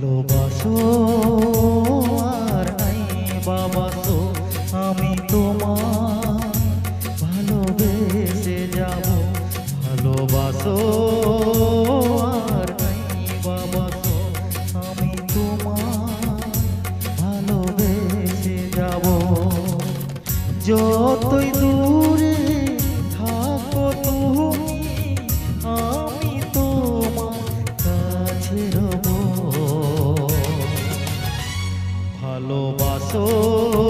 ভালোবাসো আর নাই বাবাসো, আমি তোমার ভালোবেসে যাব। ভালোবাসো আর নাই বাবাসো, আমি তোমার ভালোবেসে যাব। যতই ভালোবাসো।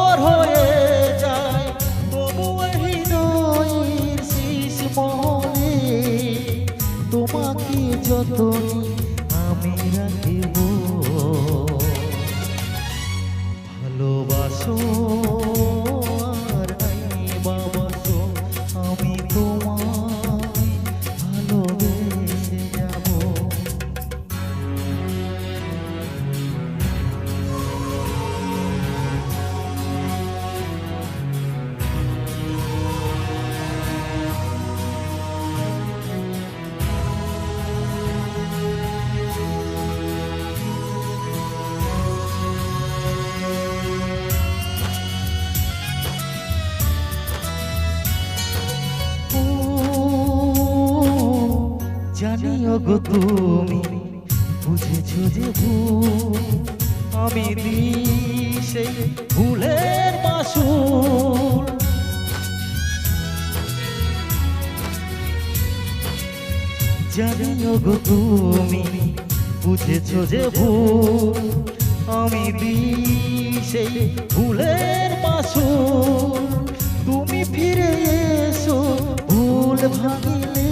ভালোবাসো গো তুমি, বুঝেছ যে আমি দিই সেই ভুলের মাসুল জানিও গো তুমি, বুঝেছ যে আমি দিই সেই ভুলের মাসুল তুমি ফিরে এসো, ভুল ভাঙিলে।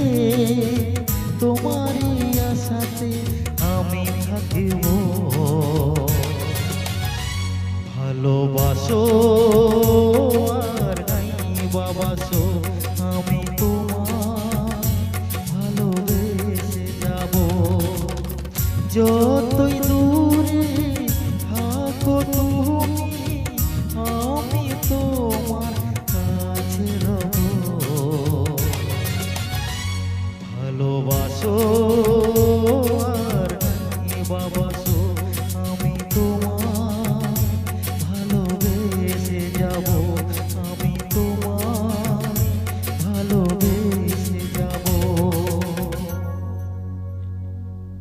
ভালোবাসো আর নাই বাবাসো আমি তোমার ভালোবেসে যাব। যতই